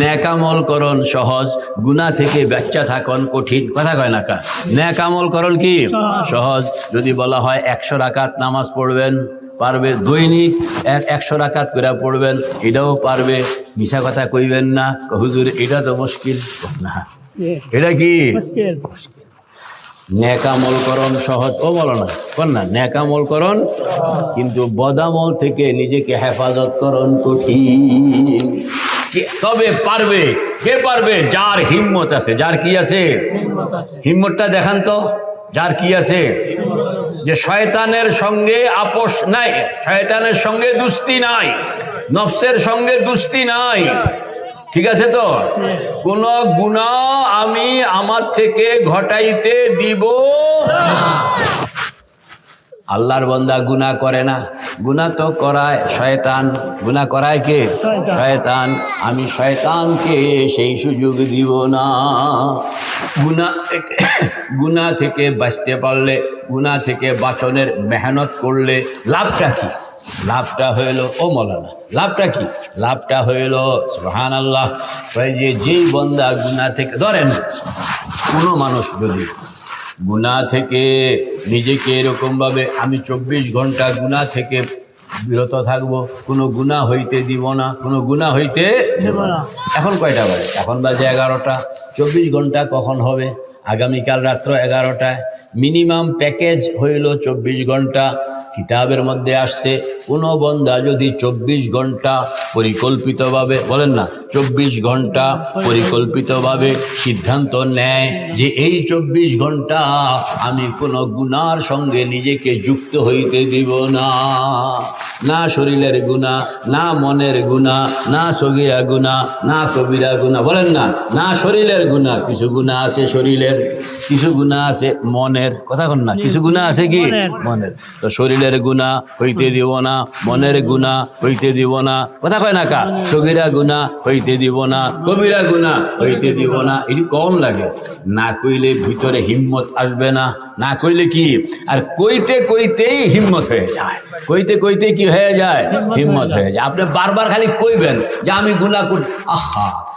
ন্যাকামল করণ সহজ গুণা থেকে বাচ্চা থাকন কঠিন। কথা কয় না কা? ন্যাকামল করণ কি? সহজ। যদি বলা হয় একশো রাকাত নামাজ পড়বেন পারবে দৈনিক এক একশো রাকাত করে পড়বেন এটাও পারবে। মিশা কথা কইবেন না হুজুর এটা তো মুশকিল। না। এটা কি? ন্যাকামল করণ সহজ। ও বলো না কর না? ন্যাকামল করণ কিন্তু বদামল থেকে নিজেকে হেফাজত করণ কঠিন। তবে পারবে, কে পারবে? যার হিম্মত আছে। যার কি আছে? হিম্মতটা দেখান তো। যার কি আছে? যে শয়তানের সঙ্গে আপোষ নাই। শয়তানের সঙ্গে দুস্তি নাই। নফসের সঙ্গে দুস্তি নাই। ঠিক আছে তো? কোন গুণা আমি আমার থেকে ঘটাইতে দিব আল্লাহর বন্দা গুনাহ করে না। গুনাহ তো করায় শয়তান। গুনাহ করায় কে? শয়তান। আমি শয়তানকে সেই সুযোগ দিব না। গুনা থেকে গুনাহ থেকে বাঁচতে পারলে গুনাহ থেকে বাঁচনের মেহনত করলে লাভটা কি? লাভটা হইল ও মলানা লাভটা কি? লাভটা হইল সুহান আল্লাহ যে যেই বন্দা গুনাহ থেকে ধরেন কোনো মানুষ যদি গুণা থেকে নিজেকে এরকমভাবে আমি চব্বিশ ঘণ্টা গুণা থেকে বিরত থাকব কোনো গুণা হইতে দিব না কোনো গুণা হইতে দেব না। এখন কয়টা বাজে? এখন বাজে এগারোটা। চব্বিশ ঘণ্টা কখন হবে? আগামীকাল রাত্র এগারোটায়। মিনিমাম প্যাকেজ হইল চব্বিশ ঘণ্টা। কিতাবের মধ্যে আসছে কোনো বন্দা যদি চব্বিশ ঘণ্টা পরিকল্পিতভাবে বলেন না চব্বিশ ঘণ্টা পরিকল্পিতভাবে সিদ্ধান্ত নেয় যে এই চব্বিশ ঘণ্টা আমি কোনো গুনার সঙ্গে নিজেকে যুক্ত হইতে দিব না। না শরীরের গুণা না মনের গুণা না সগিরা গুণা না কবিরা গুণা বলেন না না শরীরের গুণা কিছু গুণা আছে শরীরের কিছু গুণা আছে মনের কথা কন না কিছু গুণা আছে কি? মনের। তো শরীরের গুণা হইতে দিব না মনের গুণা হইতে দিব না। কথা কয় না কা? সগিরা গুণা হইতে দিব না কবিরা গুণা হইতে দিব না। এটি কম লাগে। না কইলে ভিতরে হিম্মত আসবে না। না কইলে কি? আর কইতে কইতেই হিম্মত হয়ে যায়। কইতে কইতে কি হয়ে যায়? হিম্মত হয়ে যায়। আপনি বারবার খালি কইবেন যে আমি গুণা করি। আহা!